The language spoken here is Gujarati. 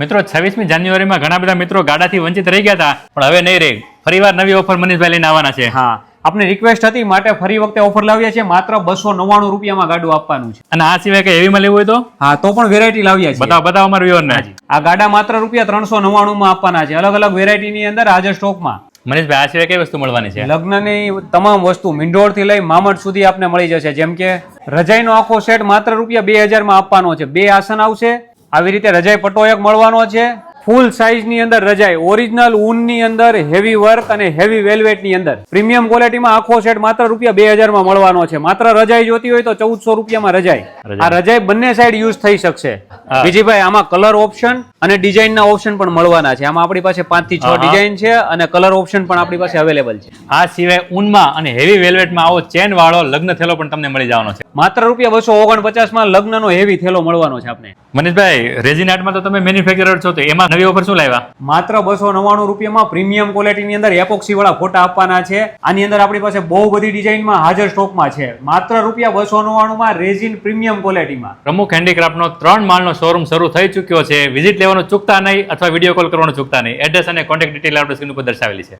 મિત્રો છવ્વીસમી જાન્યુઆરીમાં ઘણા બધા મિત્રો ગાડાથી વંચિત રહી ગયા હતા પણ હવે નહીં રહે ફરીવાર નવી ઓફર મનીષભાઈ લઈને આવવાના છે. હા. આપની રિક્વેસ્ટ હતી માટે ફરી વખતે ઓફર લાવ્યા છે માત્ર બસો નવ્વાણું રૂપિયામાં ગાડું આપવાનું છે. અને આ સિવાય કઈ હેવીમાં લેવું હોય તો? હા તો પણ વેરાયટી લાવ્યા છે બતાવો બતાવો અમારા વ્યુઅરને આ ગાડા માત્ર રૂપિયા ત્રણસો નવ્વાણું માં આપવાના છે. અલગ અલગ વેરાયટીની અંદર આજે સ્ટોકમાં મનીષભાઈ આ સિવાય કઈ વસ્તુ મળવાની છે? લગ્નની તમામ વસ્તુ મીંડોળથી લઈ મામટ સુધી આપને મળી જશે. જેમ કે રજાઈનો આખો સેટ માત્ર રૂપિયા બે હજારમાં આપવાનો છે. બે આસન આવશે આવી રીતે રજાઈ પટોયક મળવાનો છે. ફૂલ સાઇઝની અંદર રજાય. ઓરિજિનલ ઊનની અંદર હેવી વર્ક અને હેવી વેલ્વેટની અંદર. પ્રીમિયમ ક્વોલિટીમાં આખો સેટ માત્ર રૂપિયા બે હજારમાં મળવાનો છે. માત્ર રજાઈ જોતી હોય તો ચૌદસો રૂપિયામાં રજાઈ. આ રજાઈ બંને સાઈડ યુઝ થઈ શકશે. હા. આમાં કલર ઓપ્શન અને ડિઝાઇન ના ઓપ્શન પણ મળવાના છે. આમાં આપણી પાસે પાંચથી છ. ડિઝાઇન છે અને કલર ઓપ્શન પણ આપણી પાસે અવેલેબલ છે. આ સિવાય ઊનમાં અને હેવી વેલ્વેટમાં આવો ચેન વાળો લગ્ન થેલો પણ તમને મળી જવાનો છે. માત્ર રૂપિયા બસો ઓગણપચાસમાં લગ્નનો હેવી થેલો મળવાનો છે આપને. મનીષભાઈ રેઝિન આર્ટમાં તો તમે મેન્યુફેક્ચરર છો તો એમાં નવી ઓફર શું લાવ્યા? માત્ર બસો નવ્વાણું રૂપિયામાં પ્રીમિયમ ક્વોલિટીની અંદર એપોક્સી વાળા ફોટા આપવાના છે. આની અંદર આપણી પાસે બહુ બધી ડિઝાઇનમાં હાજર સ્ટોકમાં છે. માત્ર રૂપિયા બસો નવ્વાણું માં રેઝિન પ્રીમિયમ ક્વોલિટીમાં પ્રમુખ હેન્ડીક્રાફ્ટનો ત્રણ માળનો શોરૂમ શરૂ થઈ ચૂક્યો છે. વિઝિટ લેવાનું ચૂકતા નહીં અથવા વીડિયો કોલ કરવાનું ચૂકતા નહીં. એડ્રેસ અને કોન્ટેક્ટ ડિટેલ આપણે સ્ક્રીન ઉપર દર્શાવેલી છે.